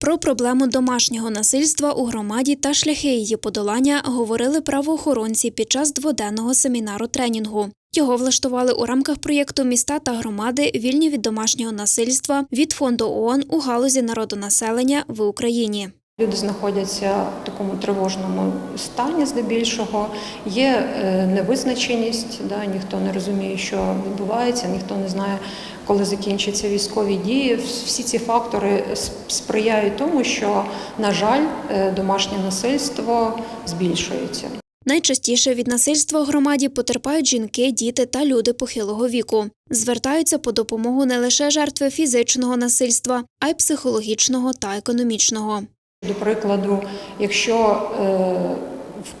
Про проблему домашнього насильства у громаді та шляхи її подолання говорили правоохоронці під час дводенного семінару тренінгу. Його влаштували у рамках проєкту Міста та громади вільні від домашнього насильства від фонду ООН у галузі народонаселення в Україні. Люди знаходяться в такому тривожному стані, здебільшого. Є е, невизначеність, да, ніхто не розуміє, що відбувається, ніхто не знає, коли закінчаться військові дії. Всі ці фактори сприяють тому, що, на жаль, е, домашнє насильство збільшується. Найчастіше від насильства у громаді потерпають жінки, діти та люди похилого віку. Звертаються по допомогу не лише жертви фізичного насильства, а й психологічного та економічного. До прикладу, якщо е,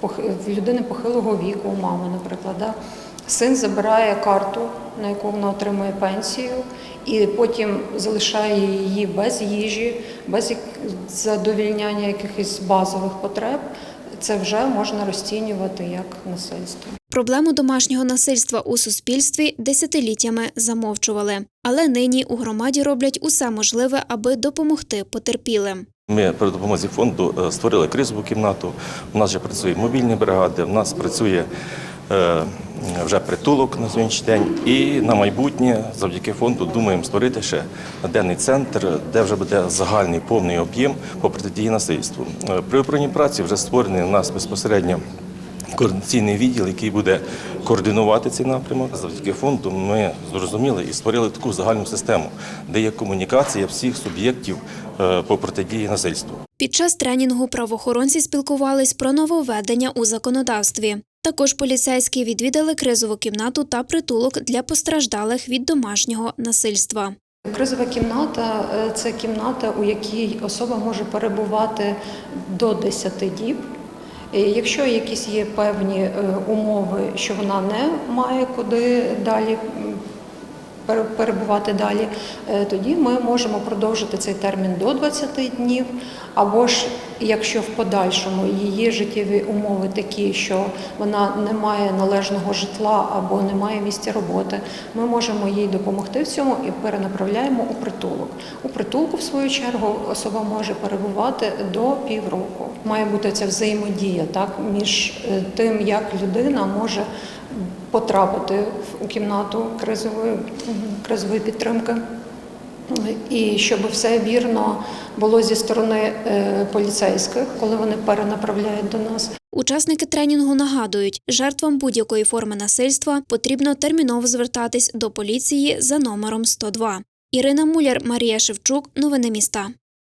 в, людини похилого віку, у мами, наприклад, син забирає карту, на яку вона отримує пенсію, і потім залишає її без їжі, без задовільняння якихось базових потреб, це вже можна розцінювати як насильство. Проблему домашнього насильства у суспільстві десятиліттями замовчували, але нині у громаді роблять усе можливе, аби допомогти потерпілим. Ми при допомозі фонду е, створили кризову кімнату. У нас вже працює мобільні бригади, у нас працює е, вже притулок на сьогоднішній день. І на майбутнє, завдяки фонду, думаємо створити ще денний центр, де вже буде загальний повний об'єм по протидії насильству. Е, При управлінні праці вже створений у нас безпосередньо координаційний відділ, який буде координувати цей напрямок. Завдяки фонду ми зрозуміли і створили таку загальну систему, де є комунікація всіх суб'єктів е, по протидії насильству. Під час тренінгу правоохоронці спілкувались про нововведення у законодавстві. Також поліцейські відвідали кризову кімнату та притулок для постраждалих від домашнього насильства. Кризова кімната це кімната, у якій особа може перебувати до 10 діб. Якщо якісь є певні е, умови, що вона не має куди далі перебувати далі, е, тоді ми можемо продовжити цей термін до 20 днів. Або ж якщо в подальшому її життєві умови такі, що вона не має належного житла або не має місця роботи, ми можемо їй допомогти в цьому і перенаправляємо у притулок. У притулку, в свою чергу, особа може перебувати до півроку. Має бути ця взаємодія так між е, тим, як людина може потрапити в- кімнату кризової, кризової підтримки. І щоб все вірно було зі сторони е, поліцейських, коли вони перенаправляють до нас. Учасники тренінгу нагадують, жертвам будь-якої форми насильства потрібно терміново звертатись до поліції за номером 102. Ірина Муляр, Марія Шевчук. Новини міста.